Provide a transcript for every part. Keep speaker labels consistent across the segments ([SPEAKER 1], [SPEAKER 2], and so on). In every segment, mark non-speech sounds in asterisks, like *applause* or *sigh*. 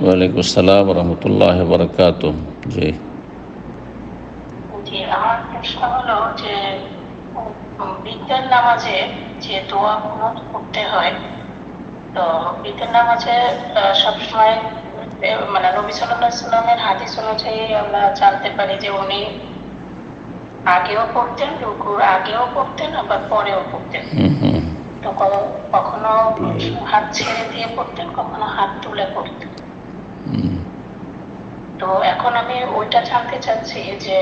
[SPEAKER 1] ওয়ালাইকুম আসসালাম রহমতুল্লাহ বরকাত জি।
[SPEAKER 2] জি আমার প্রশ্ন হলো যে বিদ্যার নামাজে যে দোয়া কুনুত করতে হয় তো বিদ্যার নামাজে আহ, সবসময় মানে নবী সাল্লামের হাদিস অনুযায়ী আমরা জানতে পারি যে উনি আগেও পড়তেন রুকুর আগেও পড়তেন আবার পরেও পড়তেন। তো কখনো হাত ছেড়ে দিয়ে পড়তেন কখনো হাত তুলে পড়তেন। তো এখন আমি ওইটা জানতে চাচ্ছি যে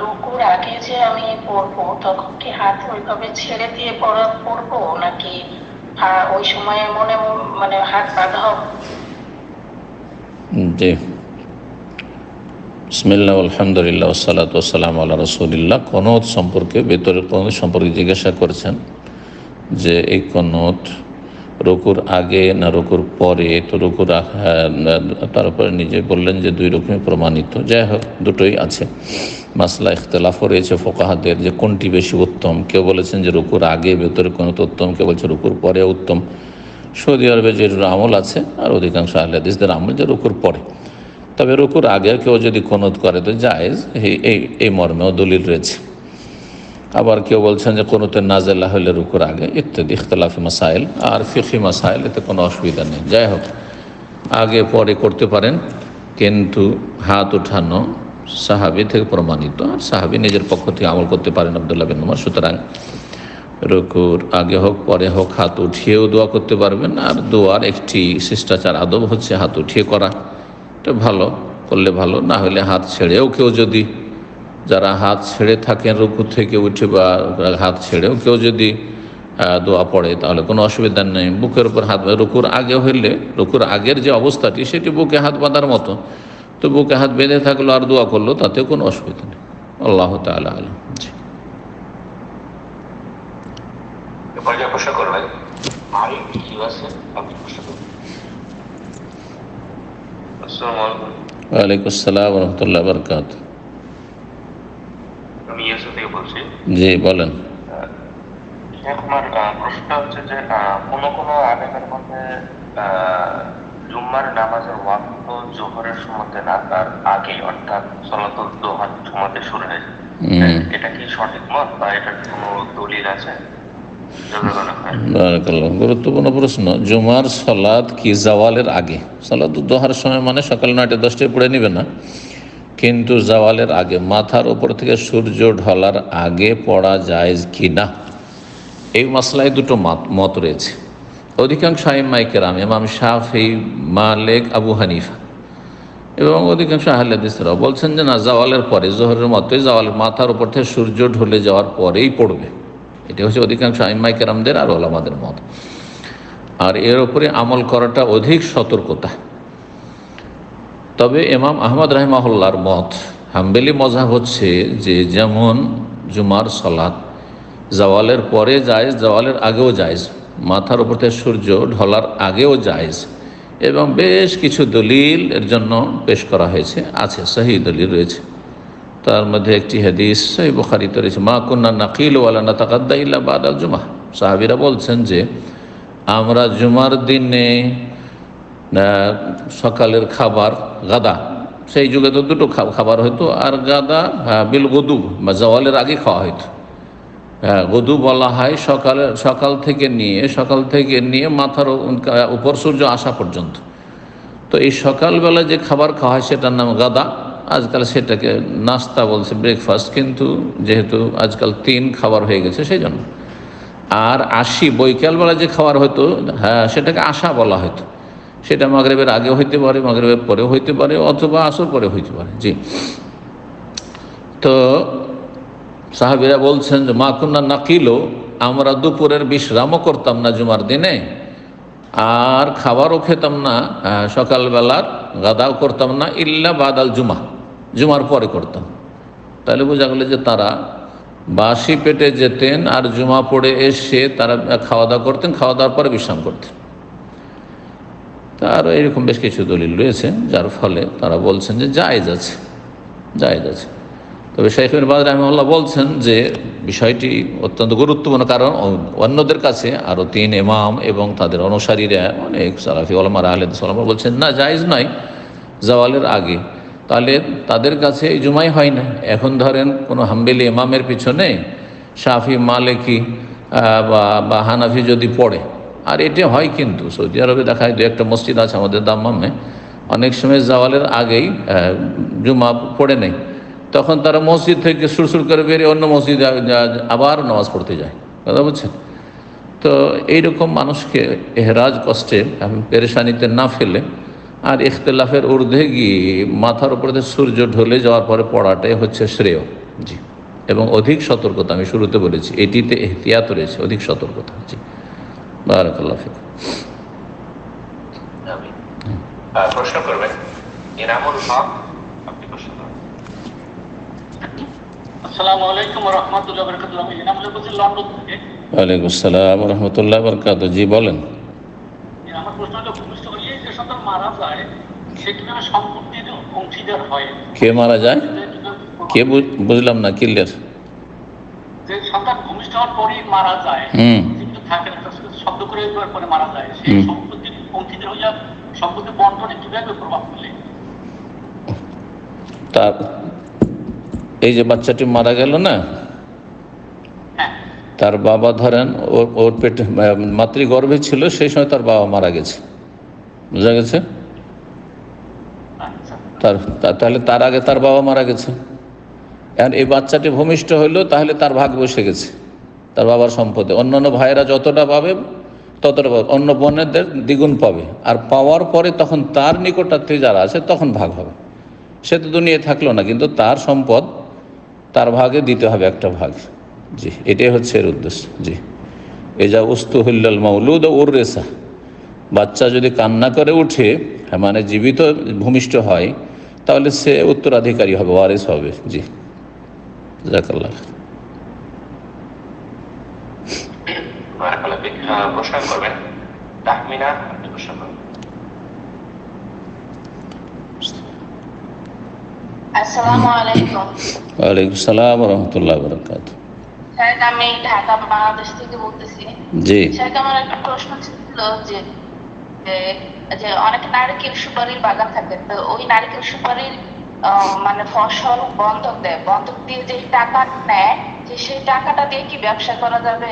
[SPEAKER 2] রুকুর আগে যে আমি পড়ব তখন কি হাত ওইভাবে ছেড়ে দিয়ে পড়া পড়ব নাকি ওই সময়ে মনে মানে হাত বাঁধা হবে?
[SPEAKER 1] জি বিসমিল্লাহ আলহামদুলিল্লাহ সালাত সালাম আল্লাহ রসুলিল্লাহ কনত সম্পর্কে ভেতরের কনত সম্পর্কে জিজ্ঞাসা করেছেন যে এই কনত রকুর আগে না রকুর পরে তো রকুর তারপরে নিজে বললেন যে দুই রকমই প্রমাণিত। যাই হোক, দুটোই আছে। মাসলা ইখতলাফও রয়েছে ফোকাহাদের যে কোনটি বেশি উত্তম। কেউ বলেছেন যে রুকুর আগে, ভেতরে কোনো উত্তম, কেউ বলছে রুকুর পরে উত্তম। সৌদি আরবে যে আমল আছে, আর অধিকাংশ আহলাদিসদের আমল যে রুকুর পরে। তবে রুকুর আগে কেউ যদি কোনত করে, তো জায়েজ। এই এই মর্মেও দলিল রয়েছে। আবার কেউ বলছেন যে কোনোতে নাজেলা হলে রুকুর আগে, ইত্যাদি, ইখতলাফি মাসাইল আর ফিখি মাসাইল, এতে কোনো অসুবিধা নেই। যাই হোক, আগে পরে করতে পারেন, কিন্তু হাত উঠানো সাহাবি থেকে প্রমাণিত, আর সাহাবি নিজের পক্ষ থেকে আমল করতে পারেন আবদুল্লাহ বিন সুতরাং রুকুর আগে হোক, পরে হোক, হাত উঠিয়েও দোয়া করতে পারবেন, আর দোয়ার একটি শিষ্টাচার আদব হচ্ছে হাত উঠিয়ে করা। এটা ভালো, করলে ভালো, না হলে হাত ছেড়েও কেউ যদি যারা হাত ছেড়ে থাকেন রুকু থেকে উঠে বা হাত ছেড়েও কেউ যদি দোয়া পড়ে তাহলে কোনো অসুবিধা নেই। বুকের উপর হাত রুকুর আগে হইলে রুকুর আগের যে অবস্থাটি সেটি বুকে হাত বাঁধার মতো। তো বুকে হাত বেঁধে থাকল আর দোয়া করল তাতে কোনো অসুবিধা নেই। আল্লাহ তালা আলম। ওয়ালাইকুম আসসালাম রহমতুল্লাহ বরকাত
[SPEAKER 3] আমি ইয়েসু থেকে বলছি।
[SPEAKER 1] জি বলেন।
[SPEAKER 3] আমার আহ, হচ্ছে যে কোনো কোনো মধ্যে জুম্মার নামাজের ওয়াক্ত জোহরের সময়তে না তার আগে অর্থাৎ সলাতুল দোহার সময়তে শুরু হয়ে।
[SPEAKER 1] হুম।
[SPEAKER 3] এটা কি সঠিক মত বা এটার কোনো দলিল আছে।
[SPEAKER 1] গুরুত্বপূর্ণ প্রশ্ন। জুমার সলাদ কি জাওয়ালের আগে? সলাদ দোহার সময় মানে সকাল নয়টা দশটায় পড়ে নিবে না। কিন্তু জাওয়ালের আগে, মাথার ওপর থেকে সূর্য ঢলার আগে পড়া যায় কি না? এই মশলায় দুটো মত মত রয়েছে। অধিকাংশ আইমাইকেরাম ইমাম শাফি, মালেক, আবু হানিফা এবং অধিকাংশ আহলাদিসরাও বলছেন যে না, জাওয়ালের পরে, জোহরের মতোই জাওয়ালের মাথার উপর থেকে সূর্য ঢলে যাওয়ার পরেই পড়বে। এটা হচ্ছে অধিকাংশ আইমাই কেরামদের আর ওলামাদের মত। আর এর উপরে আমল করাটা অধিক সতর্কতা। তবে ইমাম আহমদ রাহিমাহুল্লার মত, হাম্বেলি মজাব হচ্ছে যে যেমন জুমার সলাদ জওয়ালের পরে যায় জওয়ালের আগেও যায় মাথার উপর থেকে সূর্য ঢলার আগেও যায় এবং বেশ কিছু দলিল এর জন্য পেশ করা হয়েছে, আছে, সহি দলিল রয়েছে। তার মধ্যে একটি হাদিস সেই বুখারিতে রয়েছে, মা কন্যা নাকিল ওয়ালা না তাকাদ্দা ইল্লা বাদ আল জুমা সাহাবিরা বলছেন যে, আমরা জুমার দিনে সকালের খাবার, গাদা। সেই যুগে তো দুটো খাবার হতো আর গাদা বিল গদু বা জওয়ালের আগে খাওয়া হতো হ্যাঁ গদু বলা হয় সকালে, সকাল থেকে নিয়ে, সকাল থেকে নিয়ে মাথার উপর সূর্য আসা পর্যন্ত। তো এই সকালবেলা যে খাবার খাওয়া হয়, সেটার নাম গাদা। আজকাল সেটাকে নাস্তা বলছে ব্রেকফাস্ট কিন্তু যেহেতু আজকাল তিন খাবার হয়ে গেছে, সেই জন্য। আর আশি, বৈকালবেলা যে খাবার হতো হ্যাঁ সেটাকে আশা বলা হতো সেটা মাগরেবের আগে হইতে পারে, মাগরেবের পরেও হইতে পারে, অথবা আসর পরে হইতে পারে। জি। তো সাহাবিরা বলছেন যে, মা কন্যা নাকিলো, আমরা দুপুরের বিশ্রামও করতাম না জুমার দিনে, আর খাবারও খেতাম না সকালবেলার গাদাও করতাম না, ইল্লা বাদাল জুমা, জুমার পরে করতাম। তাহলে বোঝা গেল যে তারা বাসি পেটে যেতেন আর জুমা পড়ে এসে তারা খাওয়া দাওয়া করতেন, খাওয়া দাওয়ার পরে বিশ্রাম করতেন। তার এরকম বেশ কিছু দলিল রয়েছে, যার ফলে তারা বলছেন যে জায়েজ আছে জায়েজ আছে। তবে শেখ বাদ রহমাল্লাহ বলছেন যে বিষয়টি অত্যন্ত গুরুত্বপূর্ণ, কারণ অন্যদের কাছে আরও তিন এমাম এবং তাদের অনুসারীরা অনেক সালাফি ওলামার আহলেদ সালাম বলছেন, না, জায়েজ নয়, জওয়ালের আগে। তাহলে তাদের কাছে এই জুমাই হয় না। এখন ধরেন কোনো হাম্বেলি ইমামের পিছনে শাফি, মালিকি বা হানাফি যদি পড়ে আর এটা হয় কিন্তু, সৌদি আরবে দেখা যায় একটা মসজিদ আছে আমাদের দাম্মামে। অনেক সময় জাওয়ালের আগেই জুমা পড়ে নেই। তখন তারা মসজিদ থেকে সুরসুর করে বেরিয়ে অন্য মসজিদে আবার নামাজ পড়তে যায়। কথা বুঝছেন? তো এইরকম মানুষকে এহরাজ, কষ্টে পেরেশানিতে না ফেলে আর ইখতলাফের ঊর্ধ্বে গিয়ে মাথার উপরে সূর্য ঢলে যাওয়ার পরে পড়াটাই হচ্ছে শ্রেয়। জি। এবং অধিক সতর্কতা, আমি শুরুতে বলেছি, এটিতে এহতিয়াত রয়েছে, অধিক সতর্কতা। জি। বারাকাল্লাহ ফিক।
[SPEAKER 4] প্রশ্ন করবেন? এনামুল হক আপনি প্রশ্ন
[SPEAKER 5] আসসালামু আলাইকুম রহমতুল্লাহ বরকাতুল্লাহ আমি এনামুল বলছি লন্ডন থেকে।
[SPEAKER 1] ওয়ালাইকুম আসসালাম রহমতুল্লাহ বরকাত জি বলেন।
[SPEAKER 5] আমার প্রশ্ন হলো ভূমিষ্ঠ হয়ে যে সন্তান মারা যায় সে কীভাবে সম্পত্তির অংশীদার হয়?
[SPEAKER 1] কে মারা যায়? কে বুঝলাম না ক্লিয়ার।
[SPEAKER 5] যে সন্তান ভূমিষ্ঠ হওয়ার পরেই মারা যায়
[SPEAKER 1] হুম।
[SPEAKER 5] থাকে না শব্দ করে দেওয়ার পরে মারা যায়। সেই। সম্পত্তির অংশীদার হইয়া সম্পত্তি বন্টনে কীভাবে প্রভাব ফেলে।
[SPEAKER 1] তার এই যে বাচ্চাটি মারা গেল না?
[SPEAKER 5] হ্যাঁ।
[SPEAKER 1] তার বাবা ধরেন ওর ওর পেটে মাতৃগর্ভে ছিল সেই সময় তার বাবা মারা গেছে। বুঝা গেছে?
[SPEAKER 5] আচ্ছা।
[SPEAKER 1] তার তাহলে তার আগে তার বাবা মারা গেছে। এখন এই বাচ্চাটি ভূমিষ্ঠ হইল তাহলে তার ভাগ বসে গেছে। তার বাবার সম্পদে। অন্যান্য ভাইয়েরা যতটা পাবে ততটা অন্য বোনেদের দ্বিগুণ পাবে। আর পাওয়ার পরে তখন তার নিকটাত্মী যারা আছে তখন ভাগ হবে। সে তো দুনিয়ায় থাকল না কিন্তু তার সম্পদ তার ভাগে দিতে হবে একটা ভাগ। জি এটাই হচ্ছে এর উদ্দেশ্য। জি। এ যা উস্তু হুল্লাল মৌলুদ ও উর্রেসা। বাচ্চা যদি কান্না করে উঠে হ্যাঁ, মানে জীবিত ভূমিষ্ঠ হয় তাহলে সে উত্তরাধিকারী হবে ওয়ারিস হবে। জি। জাকাল্লাহ।
[SPEAKER 4] বারাকাল্লাহ প্রশ্ন করবেন। তাহমিনা আপনি প্রশ্ন করবেন।
[SPEAKER 6] আসসালামু আলাইকুম।
[SPEAKER 1] ওয়ালাইকুম সালাম রহমতুল্লাহ বরকাত
[SPEAKER 6] স্যার আমি ঢাকা বাংলাদেশ থেকে বলতেছি।
[SPEAKER 1] জি।
[SPEAKER 6] স্যার আমার একটা প্রশ্ন ছিল যে যে- অনেক নারকেল সুপারির বাগান থাকে তো ওই নারকেল সুপারির মানে ফসল বন্ধক দেয়। বন্ধক দিয়ে যে টাকা নেয় যে সেই টাকাটা দিয়ে কি ব্যবসা করা যাবে?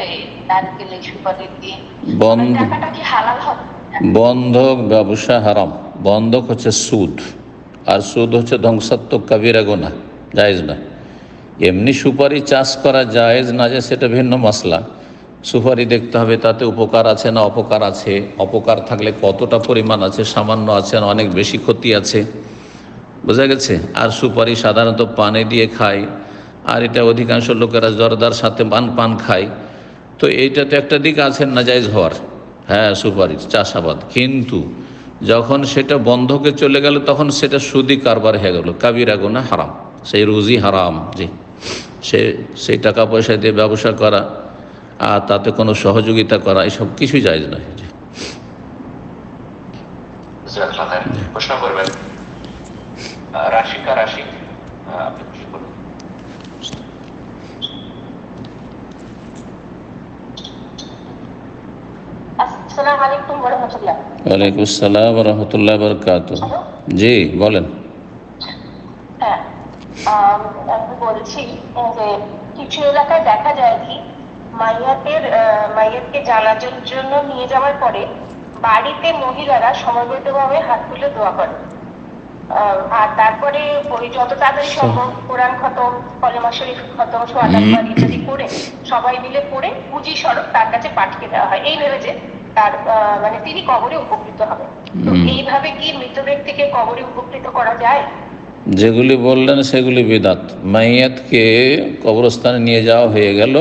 [SPEAKER 6] নারকেল সুপারি দিয়ে মানে টাকাটা কি হালাল হবে?
[SPEAKER 1] বন্ধক ব্যবসা হারাম। বন্ধক হচ্ছে সুদ। আর সুদ হচ্ছে ধ্বংসাত্মক কাবিরা গোনা। জায়েজ না। এমনি সুপারি চাষ করা জায়েজ না যে সেটা ভিন্ন মশলা সুপারি দেখতে হবে তাতে উপকার আছে না অপকার আছে। অপকার থাকলে কতটা পরিমাণ আছে সামান্য আছে না অনেক বেশি ক্ষতি আছে। বোঝা গেছে? আর সুপারি সাধারণত পানে দিয়ে খায়, আর এটা অধিকাংশ লোকেরা জর্দার সাথে পান পান খায়। তো এইটা তো একটা দিক আছে নাজাইজ হওয়ার। হ্যাঁ সুপারির চাষাবাদ। কিন্তু যখন সেটা বন্ধকে চলে গেল, তখন সেটা সুদি কারবার হয়ে গেল। কাবিরা গুনা হারাম। সেই রুজি হারাম, জি। সে, সেই টাকা পয়সা দিয়ে ব্যবসা করা, আর তাতে কোনো সহযোগিতা করা, এসব কিছুই জায়জ নয়।
[SPEAKER 4] প্রশ্ন করবেন। রাশিকা রাশি আপনি
[SPEAKER 1] ওয়ালাইকুম আসসালাম রহমতুল্লাহ বরকাত জি বলেন।
[SPEAKER 6] হ্যাঁ আমি বলছি যে কিছু এলাকায় দেখা যায় কি মাইয়াতের আহ, মাইয়াতকে জানাজার জন্য নিয়ে যাওয়ার পরে বাড়িতে মহিলারা সমবেতভাবে হাত তুলে দোয়া করে আর তারপরে ওই যত তাড়াতাড়ি সম্ভব কোরআন খতম কলেমা শরীফ খতম ইত্যাদি করে সবাই মিলে পড়ে পুঁজি স্বরূপ তার কাছে পাঠিয়ে দেওয়া হয়। এই ভেবে যে তার মানে তিনি কবরে উপকৃত হবেন। তো এইভাবে কি মৃত ব্যক্তিকে কবরে উপকৃত করা যায়?
[SPEAKER 1] যেগুলি বললেন সেগুলি বিদাত। মাইয়াতকে কবরস্থানে নিয়ে যাওয়া হয়ে গেল।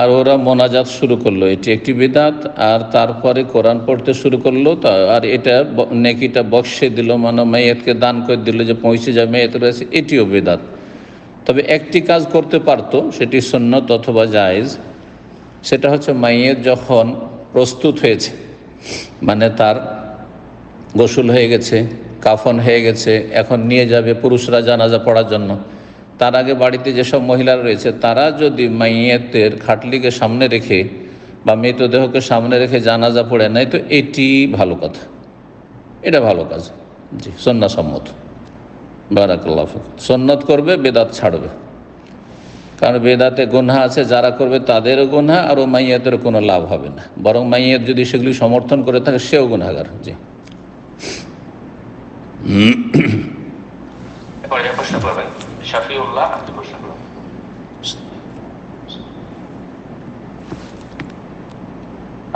[SPEAKER 1] আর ওরা মোনাজাত শুরু করল। এটি একটি বিদাত, আর তারপরে কোরআন পড়তে শুরু করল। আর এটা নেকিটা বক্সে দিল মানে মাইয়াতকে দান করে দিল যে পৌঁছে যায় মেয়েত রয়েছে, এটিও বেদাত। তবে একটি কাজ করতে পারতো, সেটি সন্ন্যত অথবা জায়েজ। সেটা হচ্ছে মাইয়ের যখন প্রস্তুত হয়েছে মানে তার গোসল হয়ে গেছে, কাফন হয়ে গেছে, এখন নিয়ে যাবে পুরুষরা জানাজা পড়ার জন্য। তার আগে বাড়িতে যেসব মহিলারা রয়েছে, তারা যদি মাইয়েতের খাটলিকে সামনে রেখে বা মৃতদেহকে সামনে রেখে জানাজা পড়ে নেয়, তো এটি ভালো কথা। এটা ভালো কাজ। জি সন্ন্যাসম্মত বারাকাল্লাহ সন্ন্যত করবে, বেদাত ছাড়বে। কারণ বেদাতে গুনহা আছে, যারা করবে তাদেরও গুনহা আর ও মাইয়াতের কোনো লাভ হবে না। বরং মাইয়াত যদি সেগুলি সমর্থন করে থাকে, সেও গুনাগার জি।
[SPEAKER 4] প্রশ্ন শাফিউল্লাহ আপনি প্রশ্ন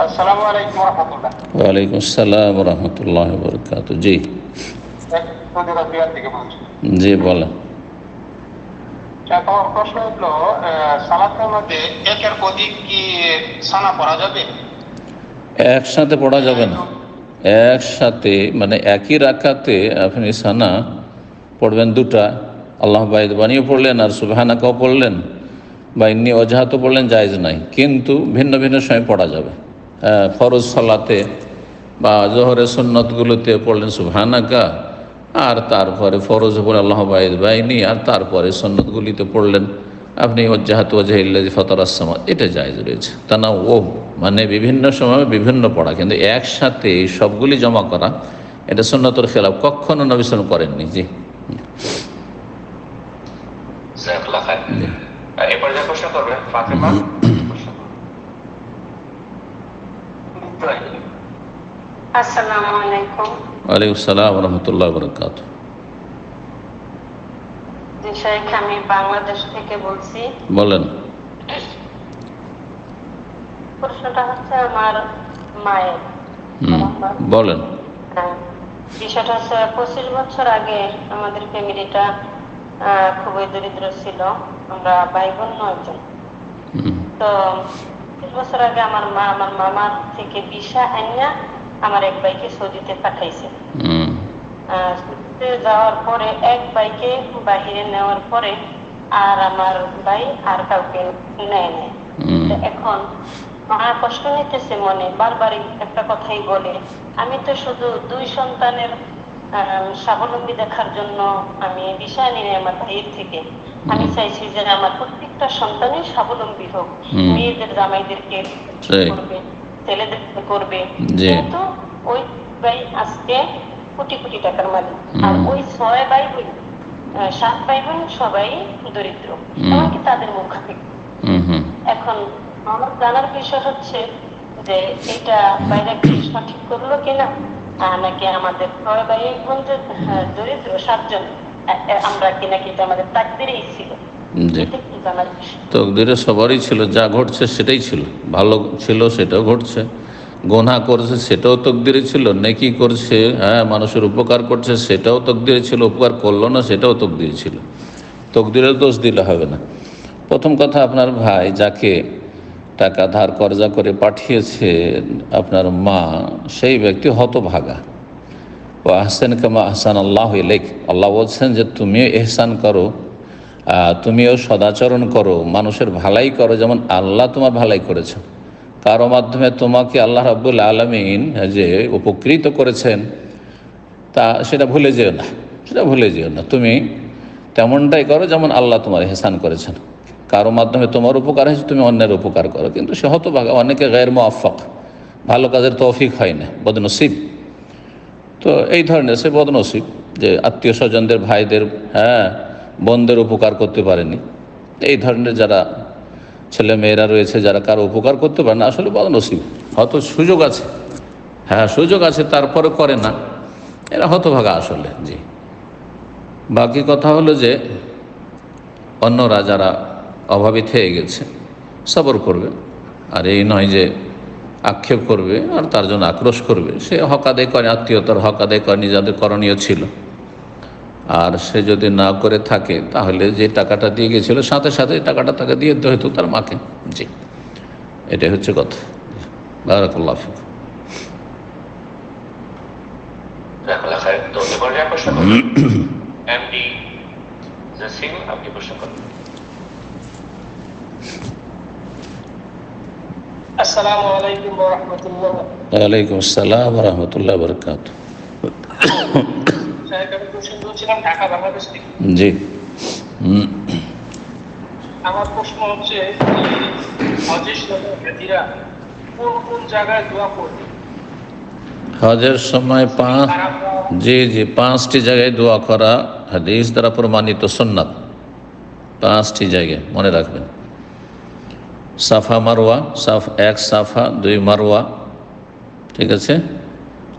[SPEAKER 5] আসসালামু আলাইকুম রহমতুল্লাহ।
[SPEAKER 1] ওয়ালাইকুম আসসালাম রহমতুল্লাহ বরকাত জি।
[SPEAKER 5] সৌদি আরবিয়া থেকে বলছি।
[SPEAKER 1] জি বলেন।
[SPEAKER 5] এখন প্রশ্ন হলো সালাতের মধ্যে একের অধিক কি সানা পড়া যাবে?
[SPEAKER 1] একসাথে পড়া যাবে না। একসাথে মানে একই রাখাতে আপনি সানা পড়বেন দুটা। আল্লাহ বাইদ বানিয়ে পড়লেন আর সুবাহানাকাও পড়লেন বা ইন্নি অজাহাতও পড়লেন, জায়েজ নাই। কিন্তু ভিন্ন ভিন্ন সময় পড়া যাবে। ফরজ সলাতে বা জোহরের সুন্নতগুলোতে পড়লেন সুবহানাকা, আর তারপরে ফরজ পড়ে আল্লাহ বাইদ বাইনি আর তারপরে সন্ন্যতগুলিতে পড়লেন আপনি ওজাহাত ওজাহিল্লাজি ফতর আসামা এটা জায়জ রয়েছে। তা না ও মানে বিভিন্ন সময় বিভিন্ন পড়া। কিন্তু একসাথে সবগুলি জমা করা, এটা সন্ন্যতর খেলাফ, কখনো নবিসন করেননি। জি।
[SPEAKER 4] এরপরে যে প্রশ্ন করবেন ফাতেমা
[SPEAKER 6] আসসালামু আলাইকুম।
[SPEAKER 1] ওয়ালাইকুম সালাম রহমতুল্লাহ বরকাত
[SPEAKER 6] শেখ আমি বাংলাদেশ থেকে বলছি।
[SPEAKER 1] বলেন।
[SPEAKER 6] প্রশ্নটা হচ্ছে আমার মায়ের।
[SPEAKER 1] বলেন।
[SPEAKER 6] হ্যাঁ। বিষয়টা হচ্ছে পঁচিশ বছর আগে আমাদের ফ্যামিলিটা খুবই দরিদ্র ছিল। আমরা ভাই বোন নয়জন তো পঁচিশ বছর আগে আমার মা আমার মামার থেকে বিশা আইনা আমার এক ভাইকে সৌদিতে পাঠাইছে। সৌদিতে যাওয়ার পরে এক ভাইকে বাহিরে নেওয়ার পরে আর আমার ভাই আর কাউকে নেয় তো এখন মা কষ্ট নিতেছে মনে বারবার একটা কথাই বলে আমি তো শুধু দুই সন্তানের স্বাবলম্বী দেখার জন্য আমি বিষয় নিয়ে আমার ভাইয়ের থেকে আমি চাইছি যে আমার প্রত্যেকটা সন্তানই স্বাবলম্বী হোক। মেয়েদের জামাইদেরকে করবে ছেলেদেরকে করবে। কিন্তু ওই ভাই আজকে কোটি কোটি টাকার মালিক। আর ওই ছয় ভাই বোন সাত ভাই বোন সবাই দরিদ্র। এমনকি তাদের
[SPEAKER 1] হুম,
[SPEAKER 6] এখন আমার জানার বিষয় হচ্ছে যে এটা বাইরে সঠিক করল কিনা? নাকি আমাদের ছয় বোন হ্যাঁ, দরিদ্র সাতজন আমরা কি নাকি এটা আমাদের তাকদিরেই ছিল।
[SPEAKER 1] তকদিরে সবারই ছিল যা ঘটছে সেটাই ছিল। ভালো ছিল সেটাও ঘটছে। গোনা করছে সেটাও তকদিরে ছিল। নেকি করছে হ্যাঁ মানুষের উপকার করছে সেটাও তকদিরে ছিল। উপকার করল না সেটাও তকদিরে ছিল। তকদিরের দোষ দিলে হবে না। প্রথম কথা আপনার ভাই যাকে টাকা ধার কর্জা করে পাঠিয়েছে আপনার মা, সেই ব্যক্তি হতভাগা। ও আহসান কামা আহসান আল্লাহ ইলেক আল্লাহ বলছেন যে, তুমিও এহসান করো তুমিও সদাচরণ করো, মানুষের ভালাই করো, যেমন আল্লাহ তোমার ভালাই করেছেন কারও মাধ্যমে তোমাকে আল্লাহ রাব্বুল আলমিন যে উপকৃত করেছেন, তা সেটা ভুলে যেও না, সেটা ভুলে যেও না। তুমি তেমনটাই করো যেমন আল্লাহ তোমার এহসান করেছেন। কারও মাধ্যমে তোমার উপকার হয়েছে, তুমি অন্যের উপকার করো। কিন্তু সে হতভাগা, অনেকে গায়ের মোয়াফক ভালো কাজের তৌফিক হয় না, বদনসিব। তো এই ধরনের সে বদনসিব যে আত্মীয় স্বজনদের, ভাইদের হ্যাঁ বোনদের উপকার করতে পারেনি। এই ধরনের যারা ছেলে মেয়েরা রয়েছে, যারা কারও উপকার করতে পারে না, আসলে বদনসিব। হয়তো সুযোগ আছে। হ্যাঁ সুযোগ আছে, তারপরে করে না। এরা হতভাগা আসলে, জি। বাকি কথা হলো যে, অন্যরা যারা অভাবী থেকে গেছে। সবর করবে। আর এই নয় যে আক্ষেপ করবে আর তার জন্য আক্রোশ করবে। সে হক আদায় করে আত্মীয়তার হক আদায় করে যাদের করণীয় ছিল। আর সে যদি না করে থাকে তাহলে যে টাকাটা দিয়ে গেছিল সাথে সাথে টাকাটা তাকে দিয়ে দিতে হতো তার মাকে। জি। এটাই হচ্ছে কথা। বারাকাল্লাহ
[SPEAKER 4] জাসিম *clears throat* আপনি প্রশ্ন করবেন
[SPEAKER 5] আসসালামু আলাইকুম রহমতুল্লাহ।
[SPEAKER 1] আসসালাম রহমতুল্লাহ
[SPEAKER 5] ঢাকা বাংলাদেশ থেকে।
[SPEAKER 1] জি।
[SPEAKER 7] আমার প্রশ্ন হচ্ছে হজের সময় হাজিরা কোন কোন জায়গায় দোয়া করবে?
[SPEAKER 1] হজের সময় পাঁচ জি জি পাঁচটি জায়গায় দোয়া করা হাদিস দ্বারা প্রমাণিত সন্ন্যাত পাঁচটি জায়গায় মনে রাখবেন। সাফা মারোয়া সাফ এক, সাফা দুই মারোয়া ঠিক আছে?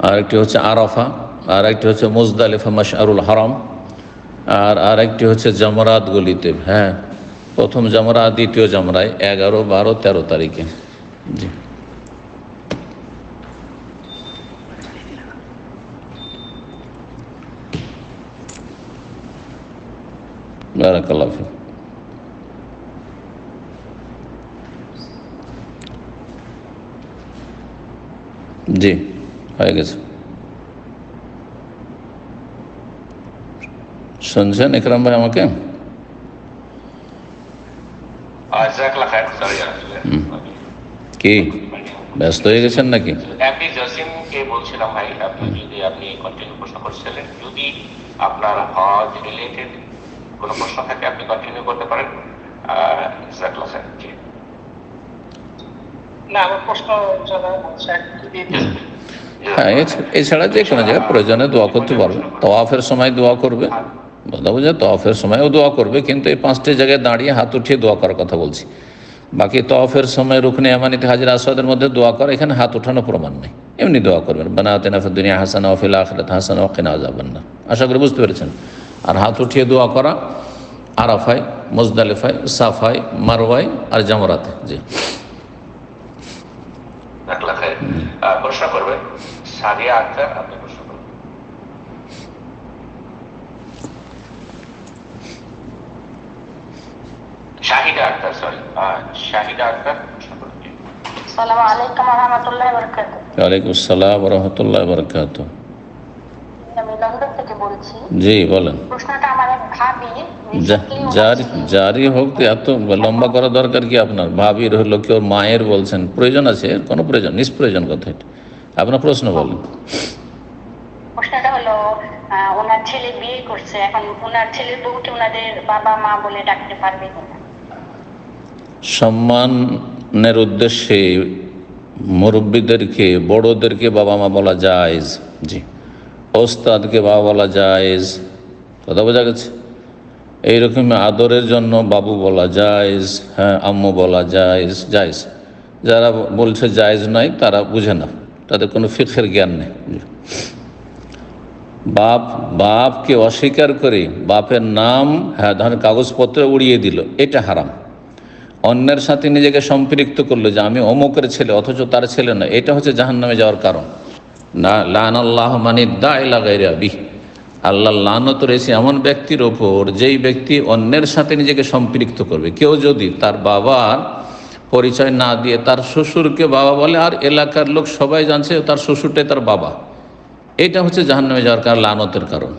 [SPEAKER 1] আর একটি হচ্ছে আরফা আর একটি হচ্ছে মুজদালিফা মাশআরুল হারাম, আর আর একটি হচ্ছে জামরাত গলিতে হ্যাঁ? প্রথম জামরা দ্বিতীয় জামরায়, এগারো, বারো, তেরো তারিখে। জি। বারাকাল্লাহ জি হয়ে গেছে। শুনছেন ইকরাম ভাই আমাকে। কি। ব্যস্ত হয়ে গেছেন নাকি?
[SPEAKER 4] জসিমকে বলছিলাম ভাই আপনি যদি আপনি কন্টিনিউ প্রশ্ন করছিলেন যদি আপনার হজ রিলেটেড কোনো প্রশ্ন থাকে আপনি কন্টিনিউ করতে পারেন। আহ, জাজাকাল্লাহ খায়ের, জি।
[SPEAKER 7] না আমার প্রশ্ন জানা স্যার যদি
[SPEAKER 1] হ্যাঁ এছাড়া যে কোনো জায়গায় প্রয়োজনে দোয়া করতে পারবে। তওয়াফের সময় দোয়া করবে। বোঝা বোঝা তওয়াফের সময়ও দোয়া করবে, কিন্তু এই পাঁচটি জায়গায় দাঁড়িয়ে হাত উঠিয়ে দোয়া করার কথা বলছি। বাকি তওয়াফের সময় রুকনে আমানিতে হাজির আসাদের মধ্যে দোয়া করা, এখানে হাত উঠানো প্রমাণ নেই। এমনি দোয়া করবেন বানাতে দুনিয়া হাসান ওফিল আখরাত হাসান ওকিনা আজাবান না আশা করি বুঝতে পেরেছেন। আর হাত উঠিয়ে দোয়া করা আরাফাই মুজদালিফাই সাফাই মারওয়াই আর জামরাতে। জি।
[SPEAKER 4] প্রশ্ন করবেন সাদিয়া আক্তার আপনি প্রশ্ন করবেন শাহিদা আক্তার সরি শাহিদা আক্তার প্রশ্ন করবেন
[SPEAKER 6] আসসালামু আলাইকুম রহমতুল্লাহ বরকাত
[SPEAKER 1] ওয়ালাইকুম আসসালাম ওয়া রাহমাতুল্লাহি
[SPEAKER 6] ওয়া লন্ডন থেকে বলছি।
[SPEAKER 1] জি বলেন।
[SPEAKER 6] প্রশ্নটা আমার ভাবি
[SPEAKER 1] জারি জারি হোক এত লম্বা করা দরকার কি আপনার? ভাবির হলো কেউ মায়ের বলছেন। প্রয়োজন আছে? এর কোনো প্রয়োজন? নিষ্প্রয়োজন কথা এটা। আপনার প্রশ্ন বলেন।
[SPEAKER 6] প্রশ্নটা হলো ওনার ছেলে বিয়ে করছে এখন ওনার ছেলের বউকে ওনাদের বাবা মা বলে ডাকতে পারবে কিনা?
[SPEAKER 1] সম্মানের উদ্দেশ্যে মুরব্বীদেরকে বড়দেরকে বাবা মা বলা যায় জি। ওস্তাদকে বাবা বলা জায়েজ। কথা বোঝা গেছে? এইরকম আদরের জন্য বাবু বলা জায়েজ হ্যাঁ আম্মু বলা জায়েজ জায়েজ। যারা বলছে জায়েজ নয় তারা বুঝে না। তাদের কোনো ফিখের জ্ঞান নেই। বাপ, বাপকে অস্বীকার করে বাপের নাম হ্যাঁ ধরেন কাগজপত্র উড়িয়ে দিল, এটা হারাম। অন্যের সাথে নিজেকে সম্পৃক্ত করল যে আমি অমুকের ছেলে, অথচ তার ছেলে না এটা হচ্ছে জাহান্নামে যাওয়ার কারণ। লান আল্লাহ মানে দায়লাগাইরাবি আল্লাহ লানত রয়েছে এমন ব্যক্তির ওপর, যেই ব্যক্তি অন্যের সাথে নিজেকে সম্পৃক্ত করবে। কেউ যদি তার বাবার পরিচয় না দিয়ে তার শ্বশুরকে বাবা বলে, আর এলাকার লোক সবাই জানছে তার শ্বশুরটাই তার বাবা, এটা হচ্ছে জাহান্নামে যাওয়ার কারণ লানতের কারণ।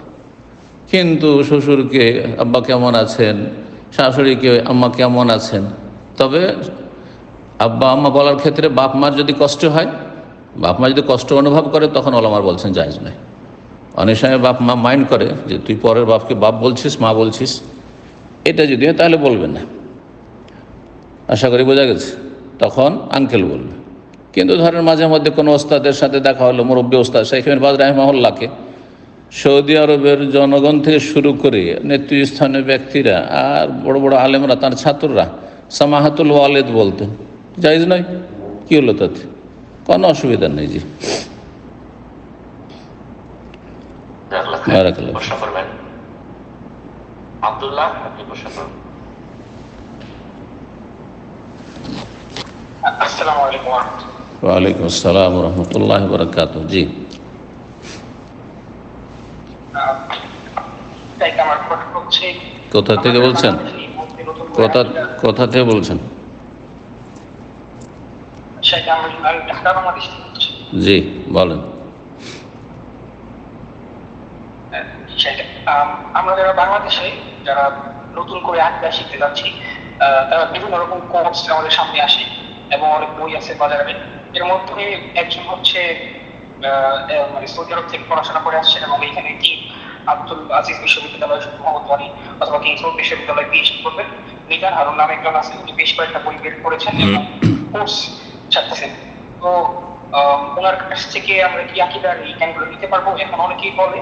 [SPEAKER 1] কিন্তু শ্বশুরকে, আব্বা কেমন আছেন? শাশুড়িকে, আম্মা কেমন আছেন? তবে আব্বা আম্মা বলার ক্ষেত্রে বাপ মার যদি কষ্ট হয় বাপ মা যদি কষ্ট অনুভব করে, তখন ওলামার বলছেন জায়জ নয়। অনেক সময় বাপ মা মাইন্ড করে যে তুই পরের বাপকে বাপ বলছিস, মা বলছিস। এটা যদি হয় তাহলে বলবে না। আশা করি বোঝা গেছে। তখন আঙ্কেল বলবে। কিন্তু ধরেন মাঝে মধ্যে কোনো ওস্তাদের সাথে দেখা হলো, মুরব্বী ওস্তাদ, শেখ বাজ রাহমহল্লাকে সৌদি আরবের জনগণ থেকে শুরু করে নেতৃস্থানীয় ব্যক্তিরা আর বড় বড় আলেমরা, তার ছাত্ররা, সামাহাতুল ওয়ালেদ বলতেন। জায়জ নয়? কী হলো তাতে? কোনো অসুবিধা নেই জি।
[SPEAKER 4] জাজাকাল্লাহ খায়ের।
[SPEAKER 1] বারাকাল্লাহ।
[SPEAKER 4] প্রশ্ন করবেন। আব্দুল্লাহ আপনি প্রশ্ন করবেন
[SPEAKER 7] আসসালামু আলাইকুম
[SPEAKER 1] ওয়ালাইকুম আসসালাম রহমতুল্লাহ বরকাত জি। কোথা থেকে বলছেন? কোথা কোথা থেকে বলছেন
[SPEAKER 7] সেটা আমি আমি ঢাকা বাংলাদেশ থেকে বলছি
[SPEAKER 1] জি বলেন।
[SPEAKER 7] আমরা যারা বাংলাদেশে যারা নতুন করে আঁকা শিখতে যাচ্ছি তারা বিভিন্ন রকম কোর্স আমাদের সামনে আসে এবং অনেক বই আছে বাজারে। এর মধ্যে একজন হচ্ছে মানে সৌদি আরব থেকে পড়াশোনা করে আসছেন এবং এখানে কিং আব্দুল আজিজ বিশ্ববিদ্যালয় মোহাম্মদ ওয়ানি অথবা কিংস বিশ্ববিদ্যালয় পিএইচডি করবেন। মিজান হারুন নামে একজন আছেন উনি বেশ কয়েকটা বই বের করেছেন এবং কোর্স ছাড়তেছেন তো ওনার কাছ থেকে আমরা কি আকিদার এই জ্ঞানগুলো নিতে পারব? এখন অনেকেই বলে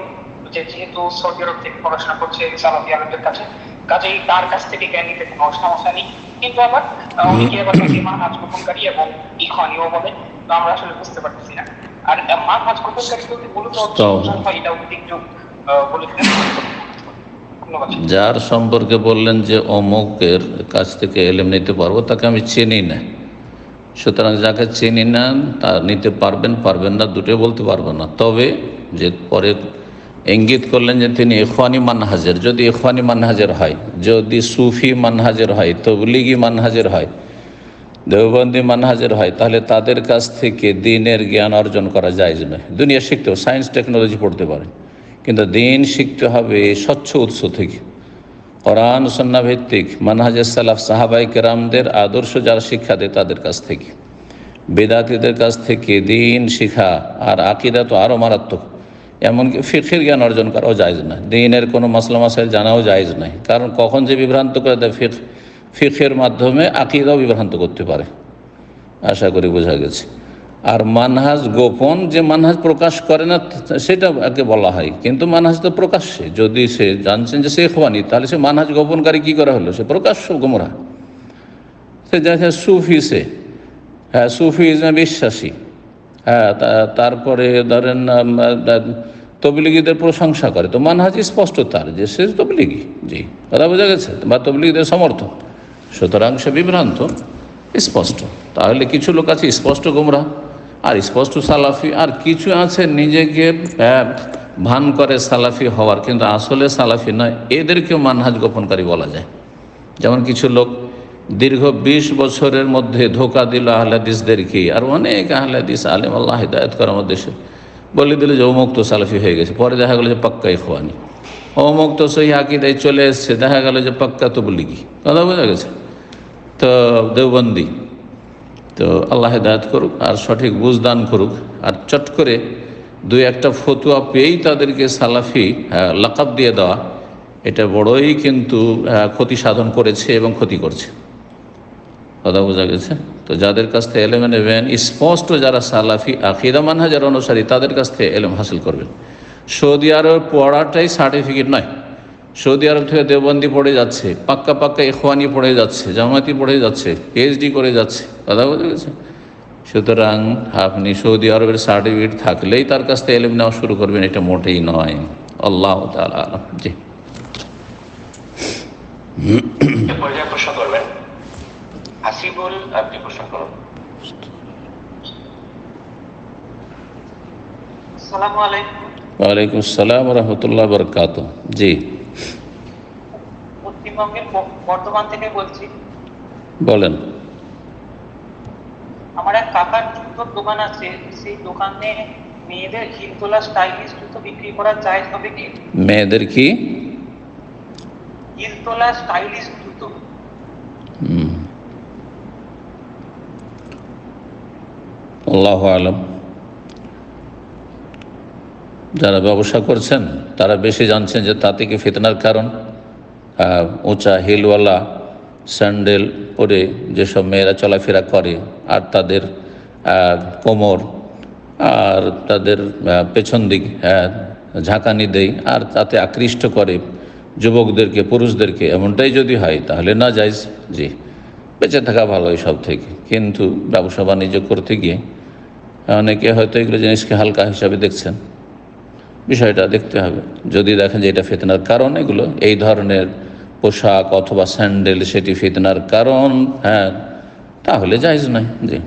[SPEAKER 7] যে যেহেতু সৌদি আরব থেকে পড়াশোনা করছে সালাফি আলমদের কাছে কাজেই তার কাছ থেকে জ্ঞান নিতে কোনো সমস্যা নেই। কিন্তু আবার অনেকে আবার মান হাজ গোপনকারী এবং ইখানিও বলে। তো আমরা আসলে বুঝতে পারতেছি না। আর মান হাজ গোপনকারী বলতে মূলত হয় এটা আহ, বলে
[SPEAKER 1] যার সম্পর্কে বললেন যে অমুকের কাছ থেকে এলেম নিতে পারব তাকে আমি চিনি না। সুতরাং যাকে চিনি না তা নিতে পারবেন পারবেন না, দুটোই বলতে পারব না। তবে যে পরে ইঙ্গিত করলেন যে তিনি ইখওয়ানি মানহাজের, যদি ইখওয়ানি মানহাজের হয়, যদি সুফি মানহাজের হয়, তবলিগি মানহাজের হয়, দেওবন্দি মানহাজের হয়, তাহলে তাদের কাছ থেকে দিনের জ্ঞান অর্জন করা যায় নয়। দুনিয়া শিখতে সায়েন্স, টেকনোলজি পড়তে পারে। কিন্তু দিন শিখতে হবে স্বচ্ছ উৎস থেকে। কোরআন সন্না ভিত্তিক মানহাজের সালাফ সাহাবাই কেরামদের আদর্শ যারা শিক্ষা দেয় তাদের কাছ থেকে। বেদাতিদের কাছ থেকে দিন শিখা আর আকিদা তো আরও মারাত্মক। এমনকি ফিখের জ্ঞান অর্জন করাও জায়জ না দিনের কোনো মাসলা মাসাইল জানাও জায়জ নাই কারণ কখন যে বিভ্রান্ত করে দেয় ফিখ ফিখের মাধ্যমে আকিদাও বিভ্রান্ত করতে পারে। আশা করি বোঝা গেছে। আর মানহাজ গোপন যে মানহাজ প্রকাশ করে না, সেটা একে বলা হয়। কিন্তু মানহাজ তো প্রকাশ্যে। যদি সে জানছেন যে সে খোয়ানি, তাহলে সে মানহাজ গোপনকারী কী করা হলো? সে প্রকাশ্য গোমরা। সে দেখে সুফি সে। হ্যাঁ সুফি ইসমে বিশ্বাসী। হ্যাঁ তারপরে ধরেন তবলিগীদের প্রশংসা করে। তো মানহাজ স্পষ্ট তার যে সে তবলিগি। জি, কথা বোঝা গেছে? বা তবলিগীদের সমর্থন সুতরাং সে বিভ্রান্ত, স্পষ্ট। তাহলে কিছু লোক আছে স্পষ্ট গোমরা। আর স্পষ্ট সালাফি, আর কিছু আছে নিজেকে ভান করে সালাফি হওয়ার, কিন্তু আসলে সালাফি নয়, এদেরকেও মানহাজ গোপনকারী বলা যায়। যেমন কিছু লোক দীর্ঘ ২০ বছরের মধ্যে ধোকা দিল আহলাদিসদেরকে, আর অনেক আহলাদিস আলেম আল্লাহ হিদায়ত করার মধ্যে সে বলে দিল যে অমুক্ত সালাফি হয়ে গেছে, পরে দেখা গেল যে পাক্কাই খোয়ানি অমুক্ত সহি আকিদায় চলে এসছে, দেখা গেল যে পাক্কা তো বলি কি কথা বোঝা গেছে? তো দেওবন্দি তো আল্লাহ হেদায়ত করুক আর সঠিক বুঝদান করুক। আর চট করে দুই একটা ফতুয়া পেয়েই তাদেরকে সালাফি আহ, লাকাব দিয়ে দেওয়া এটা বড়ই কিন্তু ক্ষতি সাধন করেছে এবং ক্ষতি করছে। কথা বোঝা গেছে? তো যাদের কাছ থেকে এলেম নেবেন স্পষ্ট যারা সালাফি আকিদা মানহাজার অনুসারী তাদের কাছ থেকে এলেম হাসিল করবেন। সৌদি আরব পড়াটাই সার্টিফিকেট নয়। সৌদি আরব থেকে দেওবন্দি পড়ে যাচ্ছে পাক্কা পাক্কা ইখওয়ানি পড়ে যাচ্ছে জামাতি পড়ে যাচ্ছে পিএইচডি করে যাচ্ছে। কথা বোঝা গেছে সুতরাং আপনি সৌদি আরবের সার্টিফিকেট থাকলেই তার কাছ থেকে এলেম নেওয়া শুরু করবেন এটা মোটেই নয়। আল্লাহ তালা জি।
[SPEAKER 4] প্রশ্ন করবেন। হাসিবুল আপনি প্রশ্ন করুন।
[SPEAKER 8] আসসালামু আলাইকুম।
[SPEAKER 1] ওয়ালাইকুম আসসালাম রহমতুল্লাহ বরকাত জি।
[SPEAKER 8] পশ্চিমবঙ্গের বর্ধমান থেকে বলছি।
[SPEAKER 1] বলেন।
[SPEAKER 8] আমার এক কাকার জুতোর দোকান আছে সেই দোকানে মেয়েদের হিল তোলা স্টাইলিশ জুতো বিক্রি করা যায় হবে কি?
[SPEAKER 1] মেয়েদের কি?
[SPEAKER 8] হিল তোলা স্টাইলিশ জুতো।
[SPEAKER 1] আল্লাহ আলম। যারা ব্যবসা করছেন তারা বেশি জানছেন যে তা থেকে ফিতনার কারণ? উঁচা হিলওয়ালা স্যান্ডেল পরে যেসব মেয়েরা চলাফেরা করে আর তাদের কোমর আর তাদের পেছন দিক হ্যাঁ, ঝাঁকানি দেয় আর তাতে আকৃষ্ট করে যুবকদেরকে পুরুষদেরকে এমনটাই যদি হয় তাহলে না যাইজ জি বেঁচে থাকা ভালো সব থেকে। কিন্তু ব্যবসা বাণিজ্য করতে গিয়ে অনেকে হয়তো এগুলো জিনিসকে হালকা হিসাবে দেখছেন। বিষয়টা দেখতে হবে। যদি দেখেন যে এটা ফেতনার কারণ, এগুলো এই ধরনের পোশাক অথবা স্যান্ডেল সেটি ফেতনার কারণ হ্যাঁ তাহলে যাইজ নয়। জি।